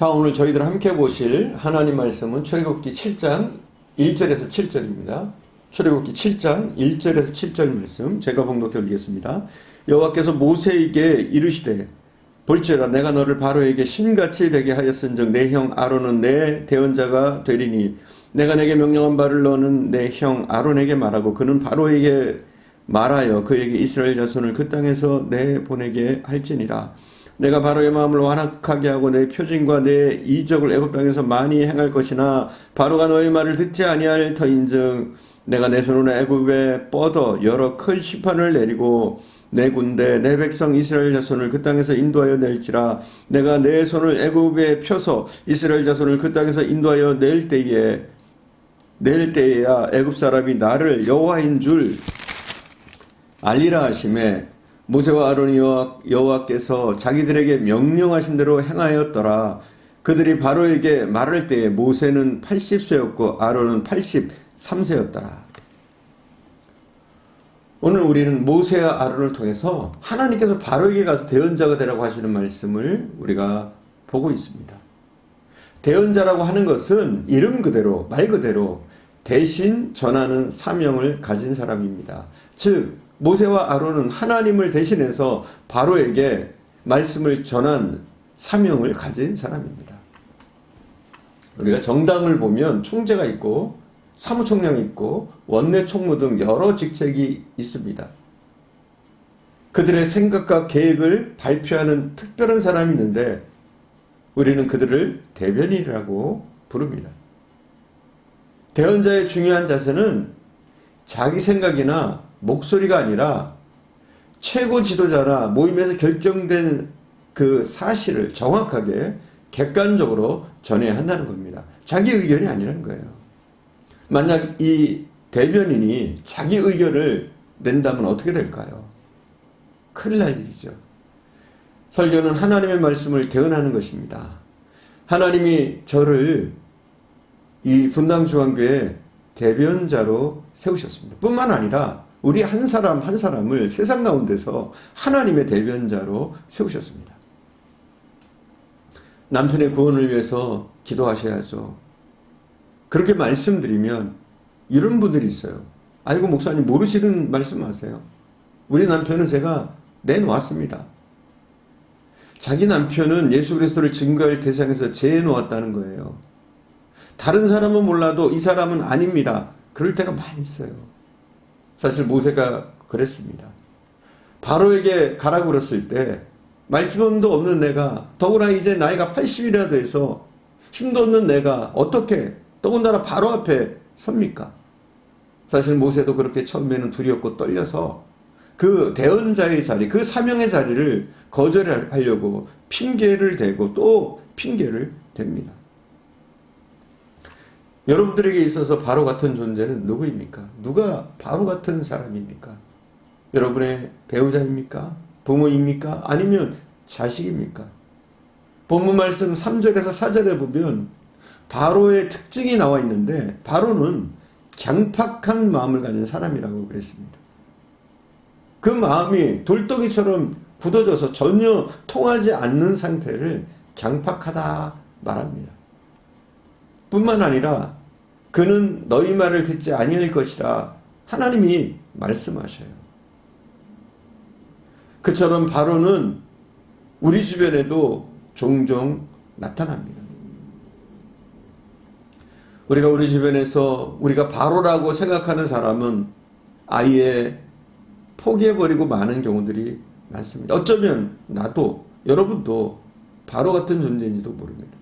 자, 오늘 저희들 함께 보실 하나님 말씀은 출애굽기 7장 1절에서 7절입니다. 출애굽기 7장 1절에서 7절 말씀 제가 봉독해 올리겠습니다. 여호와께서 모세에게 이르시되 볼지어다 내가 너를 바로에게 신같이 되게 하였은즉 내 형 아론은 내 대언자가 되리니 내가 내게 명령한 바를 너는 내 형 아론에게 말하고 그는 바로에게 말하여 그에게 이스라엘 자손을 그 땅에서 내 보내게 할지니라 내가 바로의 마음을 완악하게 하고 내 표징과 내 이적을 애굽 땅에서 많이 행할 것이나 바로가 너의 말을 듣지 아니할 터인즉 내가 내 손으로 애굽에 뻗어 여러 큰 시판을 내리고 내 군대 내 백성 이스라엘 자손을 그 땅에서 인도하여 낼지라. 내가 내 손을 애굽에 펴서 이스라엘 자손을 그 땅에서 인도하여 낼 때에 낼 때에야 애굽 사람이 나를 여호와인 줄 알리라 하심에 모세와 아론이 여호와, 여호와 께서 자기들에게 명령하신 대로 행하였더라. 그들이 바로에게 말할 때에 모세는 80세였고 아론은 83세였더라. 오늘 우리는 모세와 아론을 통해서 하나님께서 바로에게 가서 대언자가 되라고 하시는 말씀을 우리가 보고 있습니다. 대언자라고 하는 것은 이름 그대로 말 그대로 대신 전하는 사명을 가진 사람입니다. 즉 모세와 아론은 하나님을 대신해서 바로에게 말씀을 전한 사명을 가진 사람입니다. 우리가 정당을 보면 총재가 있고 사무총장이 있고 원내 총무 등 여러 직책이 있습니다. 그들의 생각과 계획을 발표하는 특별한 사람이 있는데 우리는 그들을 대변인이라고 부릅니다. 대언자의 중요한 자세는 자기 생각이나 목소리가 아니라 최고 지도자나 모임에서 결정된 그 사실을 정확하게 객관적으로 전해야 한다는 겁니다. 자기 의견이 아니라는 거예요. 만약 이 대변인이 자기 의견을 낸다면 어떻게 될까요? 큰일 날 일이죠. 설교는 하나님의 말씀을 대언하는 것입니다. 하나님이 저를 이 분당중앙교회 대변자로 세우셨습니다. 뿐만 아니라 우리 한 사람 한 사람을 세상 가운데서 하나님의 대변자로 세우셨습니다. 남편의 구원을 위해서 기도하셔야죠. 그렇게 말씀드리면 이런 분들이 있어요. 아이고 목사님 모르시는 말씀하세요. 우리 남편은 제가 내놓았습니다. 자기 남편은 예수 그리스도를 증거할 대상에서 재놓았다는 거예요. 다른 사람은 몰라도 이 사람은 아닙니다. 그럴 때가 많이 있어요. 사실 모세가 그랬습니다. 바로에게 가라고 그랬을 때 말씀도 없는 내가 더구나 이제 나이가 80이라 돼서 힘도 없는 내가 어떻게 더군다나 바로 앞에 섭니까? 사실 모세도 그렇게 처음에는 두렵고 떨려서 그 대언자의 자리, 그 사명의 자리를 거절하려고 핑계를 대고 또 핑계를 댑니다. 여러분들에게 있어서 바로 같은 존재는 누구입니까? 누가 바로 같은 사람입니까? 여러분의 배우자입니까? 부모입니까? 아니면 자식입니까? 본문 말씀 3절에서 4절에 보면 바로의 특징이 나와 있는데 바로는 강팍한 마음을 가진 사람이라고 그랬습니다. 그 마음이 돌덩이처럼 굳어져서 전혀 통하지 않는 상태를 강팍하다 말합니다. 뿐만 아니라 그는 너희 말을 듣지 아니할 것이라 하나님이 말씀하셔요. 그처럼 바로는 우리 주변에도 종종 나타납니다. 우리가 우리 주변에서 우리가 바로라고 생각하는 사람은 아예 포기해버리고 많은 경우들이 많습니다. 어쩌면 나도 여러분도 바로 같은 존재인지도 모릅니다.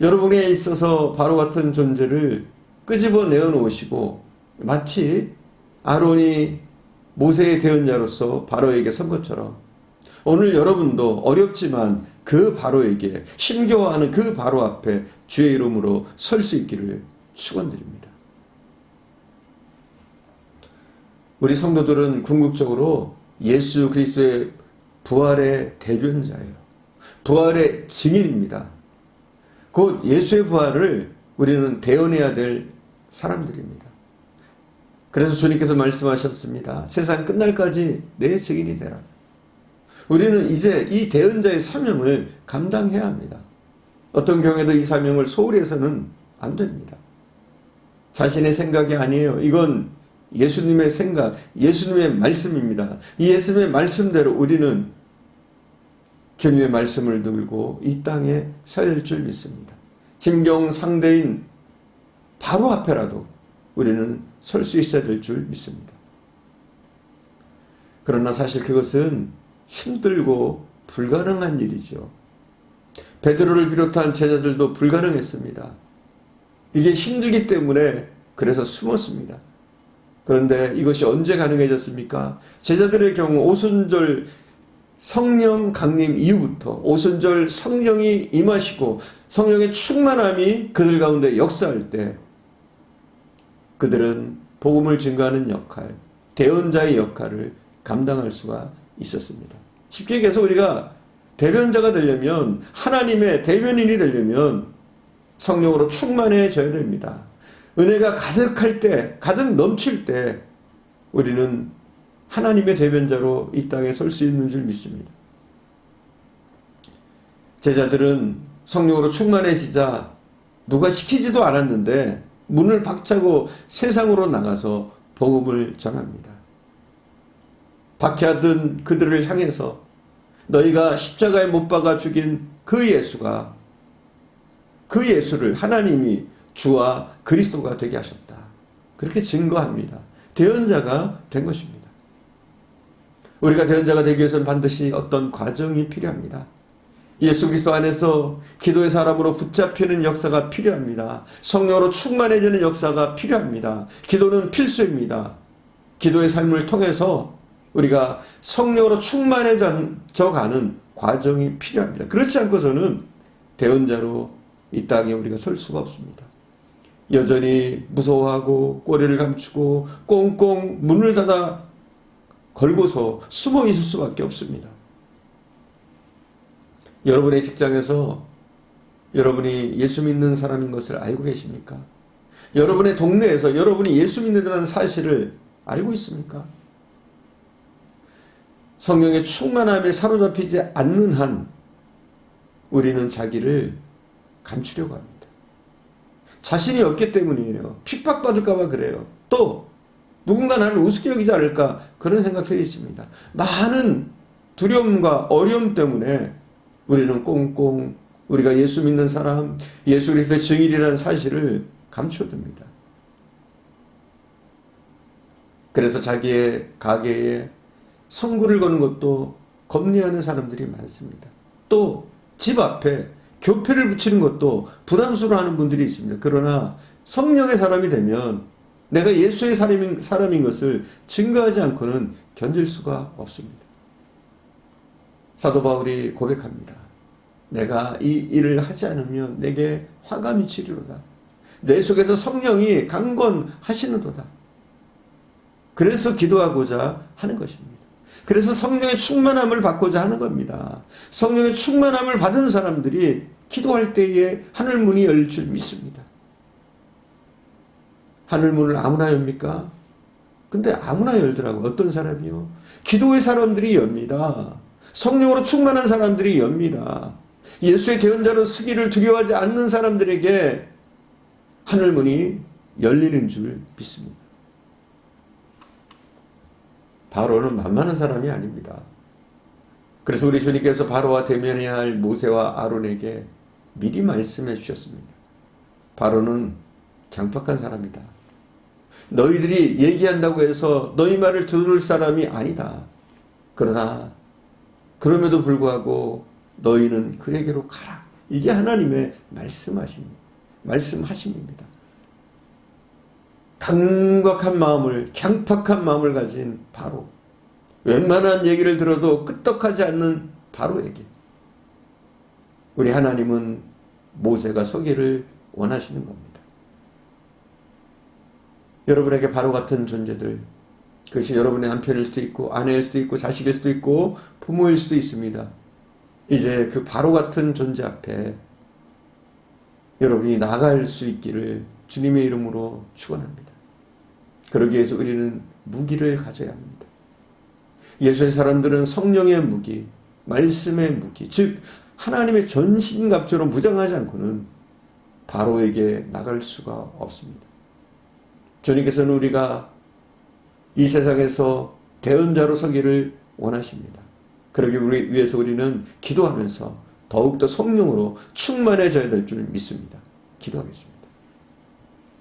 여러분에 있어서 바로 같은 존재를 끄집어 내어놓으시고 마치 아론이 모세의 대언자로서 바로에게 선 것처럼 오늘 여러분도 어렵지만 그 바로에게 힘겨워하는 그 바로 앞에 주의 이름으로 설 수 있기를 축원드립니다. 우리 성도들은 궁극적으로 예수 그리스도의 부활의 대변자예요. 부활의 증인입니다. 곧 예수의 부활을 우리는 대언해야 될 사람들입니다. 그래서 주님께서 말씀하셨습니다. 세상 끝날까지 내 증인이 되라. 우리는 이제 이 대언자의 사명을 감당해야 합니다. 어떤 경우에도 이 사명을 소홀히 해서는 안 됩니다. 자신의 생각이 아니에요. 이건 예수님의 생각, 예수님의 말씀입니다. 이 예수님의 말씀대로 우리는 주님의 말씀을 들고 이 땅에 서야 할줄 믿습니다. 김경 상대인 바로 앞에라도 우리는 설 수 있어야 될 줄 믿습니다. 그러나 사실 그것은 힘들고 불가능한 일이죠. 베드로를 비롯한 제자들도 불가능했습니다. 이게 힘들기 때문에 그래서 숨었습니다. 그런데 이것이 언제 가능해졌습니까? 제자들의 경우 오순절 성령 강림 이후부터 오순절 성령이 임하시고 성령의 충만함이 그들 가운데 역사할 때 그들은 복음을 증거하는 역할, 대언자의 역할을 감당할 수가 있었습니다. 쉽게 얘기해서 우리가 대변자가 되려면 하나님의 대변인이 되려면 성령으로 충만해져야 됩니다. 은혜가 가득할 때, 가득 넘칠 때 우리는 하나님의 대변자로 이 땅에 설 수 있는 줄 믿습니다. 제자들은 성령으로 충만해지자 누가 시키지도 않았는데 문을 박차고 세상으로 나가서 복음을 전합니다. 박해하던 그들을 향해서 너희가 십자가에 못 박아 죽인 그 예수가 그 예수를 하나님이 주와 그리스도가 되게 하셨다. 그렇게 증거합니다. 대언자가 된 것입니다. 우리가 대언자가 되기 위해서는 반드시 어떤 과정이 필요합니다. 예수 그리스도 안에서 기도의 사람으로 붙잡히는 역사가 필요합니다. 성령으로 충만해지는 역사가 필요합니다. 기도는 필수입니다. 기도의 삶을 통해서 우리가 성령으로 충만해져 가는 과정이 필요합니다. 그렇지 않고서는 대언자로 이 땅에 우리가 설 수가 없습니다. 여전히 무서워하고 꼬리를 감추고 꽁꽁 문을 닫아 걸고서 숨어 있을 수밖에 없습니다. 여러분의 직장에서 여러분이 예수 믿는 사람인 것을 알고 계십니까? 여러분의 동네에서 여러분이 예수 믿는다는 사실을 알고 있습니까? 성령의 충만함에 사로잡히지 않는 한 우리는 자기를 감추려고 합니다. 자신이 없기 때문이에요. 핍박받을까봐 그래요. 또 누군가 나를 우습게 여기지 않을까 그런 생각들이 있습니다. 많은 두려움과 어려움 때문에 우리는 꽁꽁 우리가 예수 믿는 사람, 예수 그리스도의 증인이라는 사실을 감춰둡니다. 그래서 자기의 가게에 성구를 거는 것도 겁내하는 사람들이 많습니다. 또 집 앞에 교패를 붙이는 것도 부담스러워하는 분들이 있습니다. 그러나 성령의 사람이 되면 내가 예수의 사람인, 사람인 것을 증거하지 않고는 견딜 수가 없습니다. 사도 바울이 고백합니다. 내가 이 일을 하지 않으면 내게 화가 미치리로다. 내 속에서 성령이 강건하시는도다. 그래서 기도하고자 하는 것입니다. 그래서 성령의 충만함을 받고자 하는 겁니다. 성령의 충만함을 받은 사람들이 기도할 때에 하늘 문이 열릴 줄 믿습니다. 하늘 문을 아무나 엽니까? 근데 아무나 열더라고. 어떤 사람이요? 기도의 사람들이 엽니다. 성령으로 충만한 사람들이 엽니다. 예수의 대언자로 쓰기를 두려워하지 않는 사람들에게 하늘 문이 열리는 줄 믿습니다. 바로는 만만한 사람이 아닙니다. 그래서 우리 주님께서 바로와 대면해야 할 모세와 아론에게 미리 말씀해 주셨습니다. 바로는 강팍한 사람이다. 너희들이 얘기한다고 해서 너희 말을 들을 사람이 아니다. 그러나 그럼에도 불구하고 너희는 그에게로 가라. 이게 하나님의 말씀하심, 말씀하심입니다. 강박한 마음을, 강팍한 마음을 가진 바로, 웬만한 얘기를 들어도 끄떡하지 않는 바로에게, 우리 하나님은 모세가 서기를 원하시는 겁니다. 여러분에게 바로 같은 존재들, 그것이 여러분의 남편일 수도 있고, 아내일 수도 있고, 자식일 수도 있고, 부모일 수도 있습니다. 이제 그 바로 같은 존재 앞에 여러분이 나갈 수 있기를 주님의 이름으로 축원합니다. 그러기 위해서 우리는 무기를 가져야 합니다. 예수의 사람들은 성령의 무기, 말씀의 무기, 즉 하나님의 전신갑주로 무장하지 않고는 바로에게 나갈 수가 없습니다. 주님께서는 우리가 이 세상에서 대언자로 서기를 원하십니다. 그러기 위해서 우리는 기도하면서 더욱더 성령으로 충만해져야 될 줄 믿습니다. 기도하겠습니다.